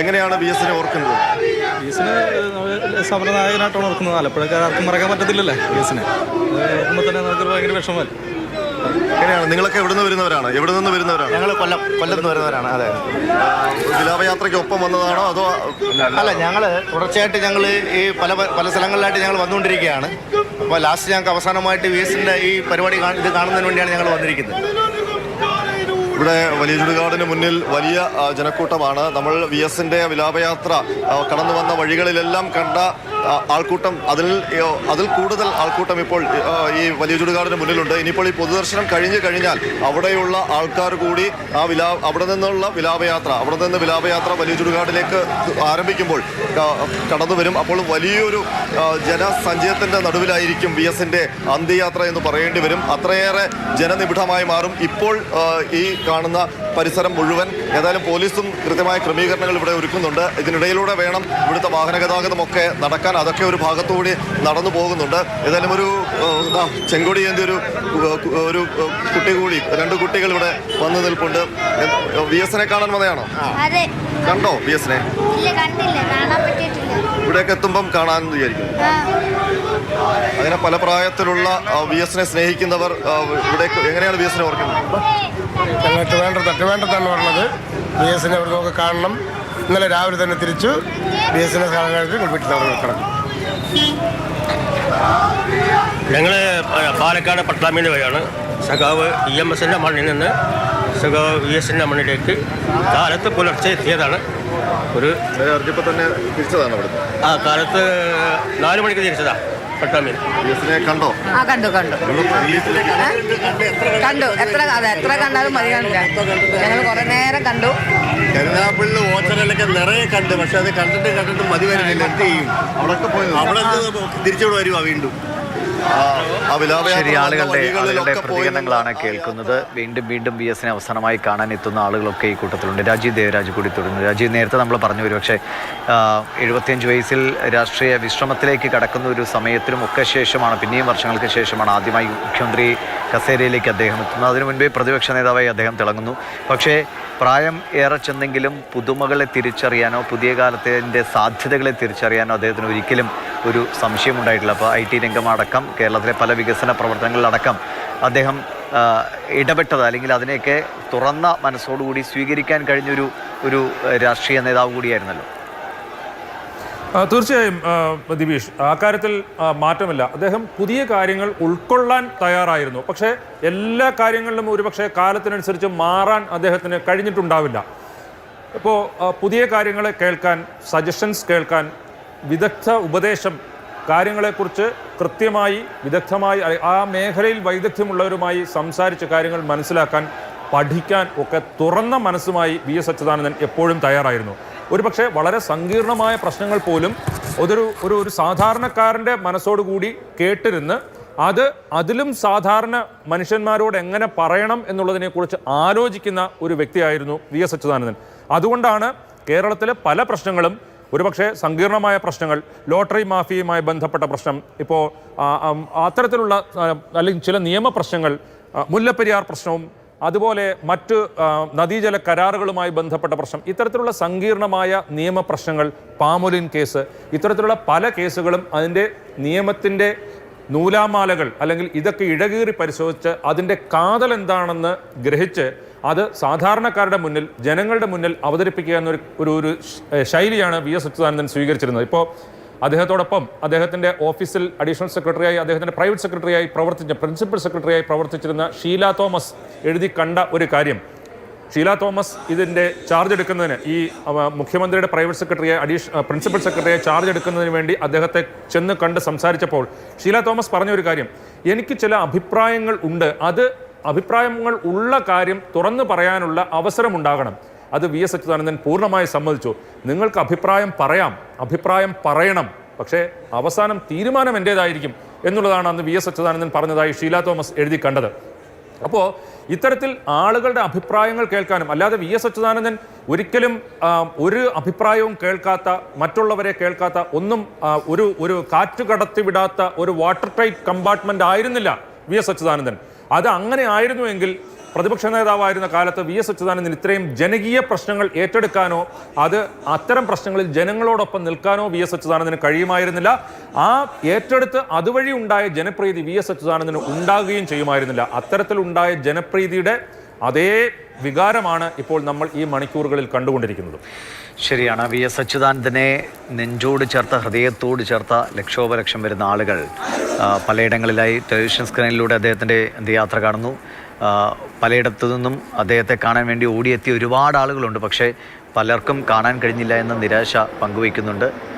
എങ്ങനെയാണ് വി എസിനെ ഓർക്കുന്നത് ബീസിന് സമരനായകനായിട്ടാണ് ഓർക്കുന്നത്. ആലപ്പുഴക്കാർ ആർക്കും മറക്കാൻ പറ്റത്തില്ലല്ലേ ബീസിനെ ഓർക്കുമ്പോൾ തന്നെ നമുക്ക് ഭയങ്കര വിഷമമല്ല? എങ്ങനെയാണ്? നിങ്ങളൊക്കെ എവിടെ നിന്ന് വരുന്നവരാണ്? എവിടെ നിന്ന് വരുന്നവരാണ്? ഞങ്ങൾ കൊല്ലം കൊല്ലത്ത് നിന്ന് വരുന്നവരാണ്. അതെ. വിലാപയാത്രയ്ക്ക് ഒപ്പം വന്നതാണോ? അതോ അല്ല ഞങ്ങൾ തുടർച്ചയായിട്ട് ഞങ്ങൾ ഈ പല പല സ്ഥലങ്ങളിലായിട്ട് ഞങ്ങൾ വന്നുകൊണ്ടിരിക്കുകയാണ്. അപ്പോൾ ലാസ്റ്റ് ഞങ്ങൾക്ക് അവസാനമായിട്ട് വി എസിന്റെ ഈ പരിപാടി ഇത് കാണുന്നതിന് വേണ്ടിയാണ് ഞങ്ങൾ വന്നിരിക്കുന്നത്. ഇവിടെ വലിയ ചുടുകാടിന് മുന്നിൽ വലിയ ജനക്കൂട്ടമാണ്. നമ്മൾ വി എസിന്റെ വിലാപയാത്ര കടന്നു വന്ന വഴികളിലെല്ലാം കണ്ട ആൾക്കൂട്ടം അതിൽ അതിൽ കൂടുതൽ ആൾക്കൂട്ടം ഇപ്പോൾ ഈ വലിയ ചുടുകാടിന് മുന്നിലുണ്ട്. ഇനിയിപ്പോൾ ഈ പൊതുദർശനം കഴിഞ്ഞു കഴിഞ്ഞാൽ അവിടെയുള്ള ആൾക്കാർ കൂടി ആ വിലാ അവിടെ നിന്നുള്ള വിലാപയാത്ര അവിടെ നിന്ന് വിലാപയാത്ര വലിയ ചുടുകാടിലേക്ക് ആരംഭിക്കുമ്പോൾ കടന്നു വരും. അപ്പോൾ വലിയൊരു ജനസഞ്ചയത്തിന്റെ നടുവിലായിരിക്കും വി എസിന്റെ അന്ത്യയാത്ര എന്ന് പറയേണ്ടി വരും. അത്രയേറെ ജനനിബിഡമായി മാറും. ഇപ്പോൾ ഈ കാണുന്ന പരിസരം മുഴുവൻ ഏതായാലും പോലീസും കൃത്യമായ ക്രമീകരണങ്ങൾ ഇവിടെ ഒരുക്കുന്നുണ്ട്. ഇതിനിടയിലൂടെ വേണം ഇവിടുത്തെ വാഹന ഗതാഗതമൊക്കെ നടക്കാൻ. അതൊക്കെ ഒരു ഭാഗത്തുകൂടി നടന്നു പോകുന്നുണ്ട്. ഏതായാലും ഒരു ചെങ്കൊടി ഒരു ഒരു കുട്ടി കൂടി രണ്ട് കുട്ടികൾ ഇവിടെ വന്നു നിൽപ്പുണ്ട്. വി എസിനെ കാണാൻ വന്നതാണോ കണ്ടോ വി എസിനെ കണ്ടില്ല. കാണാൻ പറ്റിയിട്ടില്ല. ഇവിടെയൊക്കെ എത്തുമ്പം കാണാൻ വിചാരിക്കും അങ്ങനെ പല പ്രായത്തിലുള്ള വി എസിനെ സ്നേഹിക്കുന്നവർ ഇവിടെ എങ്ങനെയാണ് വി എസിനെ ഓർക്കുന്നത് ഞങ്ങൾ ട്രിവാൻഡ്രം ട്രിവാൻഡ്രത്താണ് പറഞ്ഞത്. വി എസിനെ അവിടെ നമുക്ക് കാണണം. ഇന്നലെ രാവിലെ തന്നെ തിരിച്ചു ബി എസിനെ കാണാൻ കഴിഞ്ഞിട്ട് വീട്ടിൽ തന്നെ ഞങ്ങൾ പാലക്കാട് പട്ടാമ്പിന്റെ വഴിയാണ്. സഖാവ് ഇ എം എസിന്റെ മണ്ണിൽ നിന്ന് സഖാവ് വി എസിന്റെ മണ്ണിലേക്ക് കാലത്ത് പുലർച്ചെ എത്തിയതാണ്. ഒരു അറിഞ്ഞപ്പോൾ തന്നെ തിരിച്ചതാണ് അവിടുന്ന്. ആ കാലത്ത് നാല് മണിക്ക് തിരിച്ചതാ പട്ടാമ്പിൽ വി കണ്ടോ? ആ കണ്ടു കണ്ടു. കണ്ടു. എത്ര അതെ എത്ര കണ്ടാലും മതി കാണില്ല ഞങ്ങൾ കുറെ നേരം കണ്ടു. കരുനാപ്പിള്ളി ഓച്ചറിലൊക്കെ നിറയെ കണ്ട് പക്ഷെ അത് കണ്ടിട്ട് കണ്ടിട്ട് മതി വരുന്നില്ല എന്ത് ചെയ്യും? അവിടെ പോയി അവിടെ തിരിച്ചോട് വരുവാ വീണ്ടും? ശരി ആളുകളുടെ ആളുകളുടെ പ്രതികരണങ്ങളാണ് കേൾക്കുന്നത്. വീണ്ടും വീണ്ടും ബി എസിനെ അവസാനമായി കാണാൻ എത്തുന്ന ആളുകളൊക്കെ ഈ കൂട്ടത്തിലുണ്ട്. രാജീവ് ദേവരാജ് കൂടി തുടരുന്നു. രാജീവ് നേരത്തെ നമ്മൾ പറഞ്ഞു ഒരു പക്ഷേ എഴുപത്തിയഞ്ച് വയസ്സിൽ രാഷ്ട്രീയ വിശ്രമത്തിലേക്ക് കടക്കുന്ന ഒരു സമയത്തിനും ഒക്കെ ശേഷമാണ് പിന്നെയും വർഷങ്ങൾക്ക് ശേഷമാണ് ആദ്യമായി മുഖ്യമന്ത്രി കസേരയിലേക്ക് അദ്ദേഹം എത്തുന്നത്. അതിനു മുൻപേ പ്രതിപക്ഷ നേതാവായി അദ്ദേഹം തിളങ്ങുന്നു. പക്ഷേ പ്രായം ഏറെ ചെന്നെങ്കിലും പുതുമകളെ തിരിച്ചറിയാനോ പുതിയ കാലത്തിന്റെ സാധ്യതകളെ തിരിച്ചറിയാനോ അദ്ദേഹത്തിന് ഒരിക്കലും ഒരു സംശയമുണ്ടായിട്ടില്ല. അപ്പോൾ ഐ ടി രംഗമടക്കം കേരളത്തിലെ പല വികസന പ്രവർത്തനങ്ങളിലടക്കം അദ്ദേഹം ഇടപെട്ടത് അല്ലെങ്കിൽ അതിനെയൊക്കെ തുറന്ന മനസ്സോടുകൂടി സ്വീകരിക്കാൻ കഴിഞ്ഞൊരു ഒരു രാഷ്ട്രീയ നേതാവ് കൂടിയായിരുന്നല്ലോ. തീർച്ചയായും ദിവീഷ് ആ കാര്യത്തിൽ മാറ്റമില്ല. അദ്ദേഹം പുതിയ കാര്യങ്ങൾ ഉൾക്കൊള്ളാൻ തയ്യാറായിരുന്നു. പക്ഷേ എല്ലാ കാര്യങ്ങളിലും ഒരുപക്ഷെ കാലത്തിനനുസരിച്ച് മാറാൻ അദ്ദേഹത്തിന് കഴിഞ്ഞിട്ടുണ്ടാവില്ല. ഇപ്പോൾ പുതിയ കാര്യങ്ങളെ കേൾക്കാൻ സജഷൻസ് കേൾക്കാൻ വിദഗ്ധ ഉപദേശം കാര്യങ്ങളെക്കുറിച്ച് കൃത്യമായി വിദഗ്ധമായി ആ മേഖലയിൽ വൈദഗ്ധ്യമുള്ളവരുമായി സംസാരിച്ച് കാര്യങ്ങൾ മനസ്സിലാക്കാൻ പഠിക്കാൻ ഒക്കെ തുറന്ന മനസ്സുമായി വി എസ് അച്യുതാനന്ദൻ എപ്പോഴും തയ്യാറായിരുന്നു. ഒരുപക്ഷെ വളരെ സങ്കീർണമായ പ്രശ്നങ്ങൾ പോലും അതൊരു ഒരു ഒരു സാധാരണക്കാരന്റെ മനസ്സോടുകൂടി കേട്ടിരുന്ന് അത് അതിലും സാധാരണ മനുഷ്യന്മാരോട് എങ്ങനെ പറയണം എന്നുള്ളതിനെക്കുറിച്ച് ആലോചിക്കുന്ന ഒരു വ്യക്തിയായിരുന്നു വി എസ് അച്യുതാനന്ദൻ. അതുകൊണ്ടാണ് കേരളത്തിലെ പല പ്രശ്നങ്ങളും ഒരുപക്ഷെ സങ്കീർണമായ പ്രശ്നങ്ങൾ ലോട്ടറി മാഫിയയുമായി ബന്ധപ്പെട്ട പ്രശ്നം ഇപ്പോൾ അത്തരത്തിലുള്ള അല്ലെങ്കിൽ ചില നിയമ പ്രശ്നങ്ങൾ മുല്ലപ്പെരിയാർ പ്രശ്നവും അതുപോലെ മറ്റ് നദീജല കരാറുകളുമായി ബന്ധപ്പെട്ട പ്രശ്നം ഇത്തരത്തിലുള്ള സങ്കീർണമായ നിയമ പ്രശ്നങ്ങൾ പാമൊലിൻ കേസ് ഇത്തരത്തിലുള്ള പല കേസുകളും അതിന്റെ നിയമത്തിന്റെ നൂലാമാലകൾ അല്ലെങ്കിൽ ഇതൊക്കെ ഇഴകീറി പരിശോധിച്ച് അതിന്റെ കാതൽ എന്താണെന്ന് ഗ്രഹിച്ച് അത് സാധാരണക്കാരുടെ മുന്നിൽ ജനങ്ങളുടെ മുന്നിൽ അവതരിപ്പിക്കുക എന്നൊരു ഒരു ഒരു ശൈലിയാണ് വി എസ് അച്യുതാനന്ദൻ സ്വീകരിച്ചിരുന്നത്. ഇപ്പോൾ അദ്ദേഹത്തോടൊപ്പം അദ്ദേഹത്തിന്റെ ഓഫീസിൽ അഡീഷണൽ സെക്രട്ടറിയായി അദ്ദേഹത്തിന്റെ പ്രൈവറ്റ് സെക്രട്ടറിയായി പ്രവർത്തിച്ച പ്രിൻസിപ്പൽ സെക്രട്ടറിയായി പ്രവർത്തിച്ചിരുന്ന ഷീല തോമസ് എഴുതി കണ്ട ഒരു കാര്യം. ഷീല തോമസ് ഇതിന്റെ ചാർജ് എടുക്കുന്നതിന് ഈ മുഖ്യമന്ത്രിയുടെ പ്രൈവറ്റ് സെക്രട്ടറിയെ അഡീഷ പ്രിൻസിപ്പൽ സെക്രട്ടറിയെ ചാർജ് എടുക്കുന്നതിന് വേണ്ടി അദ്ദേഹത്തെ ചെന്ന് കണ്ട് സംസാരിച്ചപ്പോൾ ഷീല തോമസ് പറഞ്ഞ ഒരു കാര്യം. എനിക്ക് ചില അഭിപ്രായങ്ങൾ ഉണ്ട്. അത് അഭിപ്രായങ്ങൾ ഉള്ള കാര്യം തുറന്നു പറയാനുള്ള അവസരമുണ്ടാകണം. അത് വി എസ് അച്യുതാനന്ദൻ പൂർണമായി സമ്മതിച്ചു. നിങ്ങൾക്ക് അഭിപ്രായം പറയാം. അഭിപ്രായം പറയണം. പക്ഷേ അവസാനം തീരുമാനം എന്റേതായിരിക്കും എന്നുള്ളതാണ് അന്ന് വി എസ് അച്യുതാനന്ദൻ പറഞ്ഞതായി ഷീല തോമസ് എഴുതി കണ്ടത്. അപ്പോൾ ഇത്തരത്തിൽ ആളുകളുടെ അഭിപ്രായങ്ങൾ കേൾക്കാനും അല്ലാതെ വി എസ് അച്യുതാനന്ദൻ ഒരിക്കലും ഒരു അഭിപ്രായവും കേൾക്കാത്ത മറ്റുള്ളവരെ കേൾക്കാത്ത ഒന്നും ഒരു ഒരു കാറ്റ് കടത്തിവിടാത്ത ഒരു വാട്ടർ ടൈറ്റ് കമ്പാർട്ട്മെന്റ് ആയിരുന്നില്ല വി എസ് അച്യുതാനന്ദൻ. അത് അങ്ങനെ ആയിരുന്നുവെങ്കിൽ പ്രതിപക്ഷ നേതാവായിരുന്ന കാലത്ത് വി എസ് അച്യുതാനന്ദൻ ഇത്രയും ജനകീയ പ്രശ്നങ്ങൾ ഏറ്റെടുക്കാനോ അത് അത്തരം പ്രശ്നങ്ങളിൽ ജനങ്ങളോടൊപ്പം നിൽക്കാനോ വി എസ് അച്യുതാനന്ദന് കഴിയുമായിരുന്നില്ല. ആ ഏറ്റെടുത്ത് അതുവഴി ഉണ്ടായ ജനപ്രീതി വി എസ് അച്യുതാനന്ദന് ഉണ്ടാകുകയും ചെയ്യുമായിരുന്നില്ല. അത്തരത്തിലുണ്ടായ ജനപ്രീതിയുടെ അതേ വികാരമാണ് ഇപ്പോൾ നമ്മൾ ഈ മണിക്കൂറുകളിൽ കണ്ടുകൊണ്ടിരിക്കുന്നത്. ശരിയാണ്. വി എസ് അച്യുതാനന്ദനെ നെഞ്ചോട് ചേർത്ത ഹൃദയത്തോട് ചേർത്ത ലക്ഷോപലക്ഷം വരുന്ന ആളുകൾ പലയിടങ്ങളിലായി ടെലിവിഷൻ സ്ക്രീനിലൂടെ അദ്ദേഹത്തിന്റെ യാത്ര കാണുന്നു. പലയിടത്തു നിന്നും അദ്ദേഹത്തെ കാണാൻ വേണ്ടി ഓടിയെത്തിയ ഒരുപാട് ആളുകളുണ്ട്. പക്ഷേ പലർക്കും കാണാൻ കഴിഞ്ഞില്ല എന്ന നിരാശ പങ്കുവയ്ക്കുന്നുണ്ട്.